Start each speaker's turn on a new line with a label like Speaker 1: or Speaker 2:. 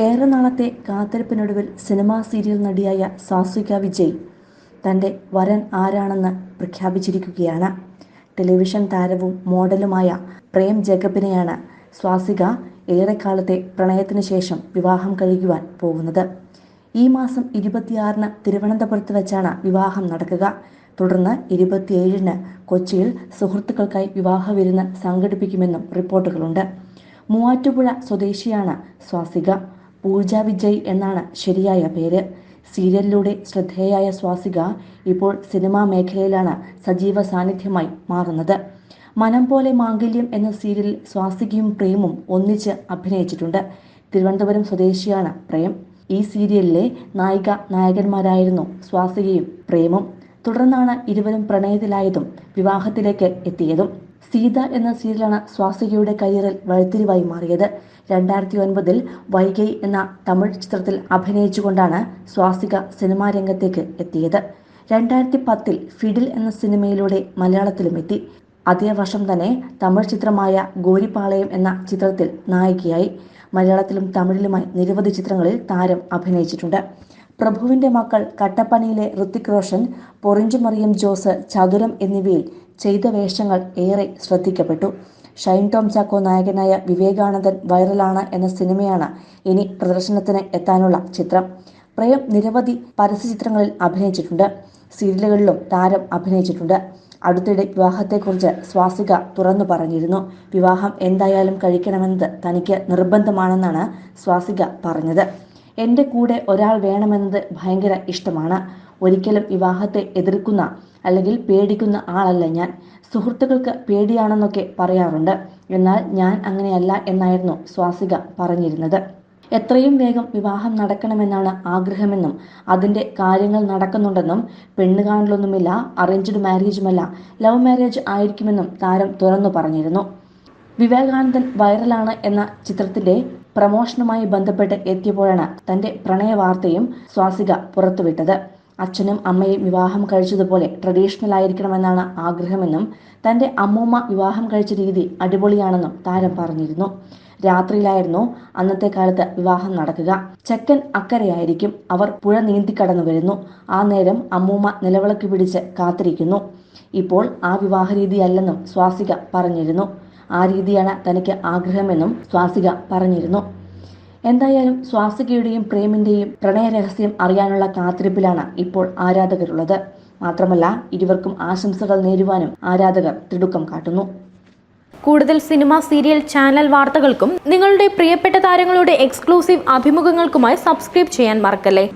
Speaker 1: ഏറെ നാളത്തെ കാത്തിരിപ്പിനൊടുവിൽ സിനിമാ സീരിയൽ നടിയായ സാസ്വിക വിജയ് തന്റെ വരൻ ആരാണെന്ന് പ്രഖ്യാപിച്ചിരിക്കുകയാണ്. ടെലിവിഷൻ താരവും മോഡലുമായ പ്രേം ജേക്കബിനെയാണ് സ്വാസിക ഏറെക്കാലത്തെ പ്രണയത്തിന് ശേഷം വിവാഹം കഴിക്കുവാൻ പോകുന്നത്. ഈ മാസം ഇരുപത്തിയാറിന് തിരുവനന്തപുരത്ത് വെച്ചാണ് വിവാഹം നടക്കുക. തുടർന്ന് ഇരുപത്തിയേഴിന് കൊച്ചിയിൽ സുഹൃത്തുക്കൾക്കായി വിവാഹ വിരുന്ന് സംഘടിപ്പിക്കുമെന്നും റിപ്പോർട്ടുകളുണ്ട്. മൂവാറ്റുപുഴ സ്വദേശിയാണ് സ്വാസിക പൂജ വിജയ് എന്നാണ് ശരിയായ പേര്. സീരിയലിലൂടെ ശ്രദ്ധേയായ സ്വാസിക ഇപ്പോൾ സിനിമാ മേഖലയിലാണ് സജീവ സാന്നിധ്യമായി മാറുന്നത്. മനം പോലെ മാംഗല്യം എന്ന സീരിയലിൽ സ്വാസികയും പ്രേമും ഒന്നിച്ച് അഭിനയിച്ചിട്ടുണ്ട്. തിരുവനന്തപുരം സ്വദേശിയാണ് പ്രേം. ഈ സീരിയലിലെ നായിക നായകന്മാരായിരുന്നു സ്വാസികയും പ്രേമും. തുടർന്നാണ് ഇരുവരും പ്രണയത്തിലായതും വിവാഹത്തിലേക്ക് എത്തിയതും. സീത എന്ന സീരിയലാണ് സ്വാസികയുടെ കരിയറിൽ വഴിത്തിരിവായി മാറിയത്. രണ്ടായിരത്തി ഒൻപതിൽ വൈകൈ എന്ന തമിഴ് ചിത്രത്തിൽ അഭിനയിച്ചുകൊണ്ടാണ് സ്വാസിക സിനിമാ രംഗത്തേക്ക് എത്തിയത്. രണ്ടായിരത്തി പത്തിൽ ഫിഡിൽ എന്ന സിനിമയിലൂടെ മലയാളത്തിലും എത്തി. അതേ വർഷം തന്നെ തമിഴ് ചിത്രമായ ഗോരിപാളയം എന്ന ചിത്രത്തിൽ നായികയായി. മലയാളത്തിലും തമിഴിലുമായി നിരവധി ചിത്രങ്ങളിൽ താരം അഭിനയിച്ചിട്ടുണ്ട്. പ്രഭുവിന്റെ മക്കൾ കട്ടപ്പനയിലെ ഋത്തിക് റോഷൻ പൊറിഞ്ചുമറിയം ജോസ് ചതുരം എന്നിവയിൽ ചെയ്ത വേഷങ്ങൾ ഏറെ ശ്രദ്ധിക്കപ്പെട്ടു. ഷൈൻ ടോം ചാക്കോ നായകനായ വിവേകാനന്ദൻ വൈറലാണ് എന്ന സിനിമയാണ് ഇനി പ്രദർശനത്തിന് എത്താനുള്ള ചിത്രം. പ്രേം നിരവധി പരസ്യചിത്രങ്ങളിൽ അഭിനയിച്ചിട്ടുണ്ട്. സീരിയലുകളിലും താരം അഭിനയിച്ചിട്ടുണ്ട്. അടുത്തിടെ വിവാഹത്തെക്കുറിച്ച് സ്വാസിക തുറന്നു പറഞ്ഞിരുന്നു. വിവാഹം എന്തായാലും കഴിക്കണമെന്നത് തനിക്ക് നിർബന്ധമാണെന്നാണ് സ്വാസിക പറഞ്ഞത്. എന്റെ കൂടെ ഒരാൾ വേണമെന്നത് ഭയങ്കര ഇഷ്ടമാണ്. ഒരിക്കലും വിവാഹത്തെ എതിർക്കുന്ന അല്ലെങ്കിൽ പേടിക്കുന്ന ആളല്ല ഞാൻ. സുഹൃത്തുക്കൾക്ക് പേടിയാണെന്നൊക്കെ പറയാറുണ്ട്. എന്നാൽ ഞാൻ അങ്ങനെയല്ല എന്നായിരുന്നു സ്വാസിക പറഞ്ഞിരുന്നത്. എത്രയും വേഗം വിവാഹം നടക്കണമെന്നാണ് ആഗ്രഹമെന്നും അതിന്റെ കാര്യങ്ങൾ നടക്കുന്നുണ്ടെന്നും പെണ്ണുകാണലൊന്നുമില്ല അറേഞ്ച്ഡ് മാരേജുമല്ല ലവ് മാരേജ് ആയിരിക്കുമെന്നും താരം തുറന്നു പറഞ്ഞിരുന്നു. വിവേകാനന്ദൻ വൈറലാണ് എന്ന ചിത്രത്തിന്റെ പ്രമോഷനുമായി ബന്ധപ്പെട്ട് എത്തിയപ്പോഴാണ് തന്റെ പ്രണയ വാർത്തയും സ്വാസിക പുറത്തുവിട്ടത്. അച്ഛനും അമ്മയും വിവാഹം കഴിച്ചതുപോലെ ട്രഡീഷണൽ ആയിരിക്കണമെന്നാണ് ആഗ്രഹമെന്നും തന്റെ അമ്മൂമ്മ വിവാഹം കഴിച്ച രീതി അടിപൊളിയാണെന്നും താരം പറഞ്ഞിരുന്നു. രാത്രിയിലായിരുന്നു അന്നത്തെ കാലത്ത് വിവാഹം നടക്കുക. ചെക്കൻ അക്കരയായിരിക്കും. അവർ പുഴ നീന്തിക്കടന്നു വരുന്നു. ആ നേരം അമ്മൂമ്മ നിലവിളക്ക് പിടിച്ച് കാത്തിരിക്കുന്നു. ഇപ്പോൾ ആ വിവാഹ രീതിയല്ലെന്നും സ്വാസിക പറഞ്ഞിരുന്നു. ആ രീതിയാണ് തനിക്ക് ആഗ്രഹമെന്നും സ്വാസിക പറഞ്ഞിരുന്നു. എന്തായാലും സ്വാസികയുടെയും പ്രേമിന്റെയും പ്രണയ രഹസ്യം അറിയാനുള്ള കാത്തിരിപ്പിലാണ് ഇപ്പോൾ ആരാധകരുള്ളത്. മാത്രമല്ല ഇരുവർക്കും ആശംസകൾ നേരുവാനും ആരാധകർ തിടുക്കം കാട്ടുന്നു.
Speaker 2: കൂടുതൽ സിനിമ സീരിയൽ ചാനൽ വാർത്തകൾക്കും നിങ്ങളുടെ പ്രിയപ്പെട്ട താരങ്ങളുടെ എക്സ്ക്ലൂസീവ് അഭിമുഖങ്ങൾക്കുമായി സബ്സ്ക്രൈബ് ചെയ്യാൻ മറക്കല്ലേ?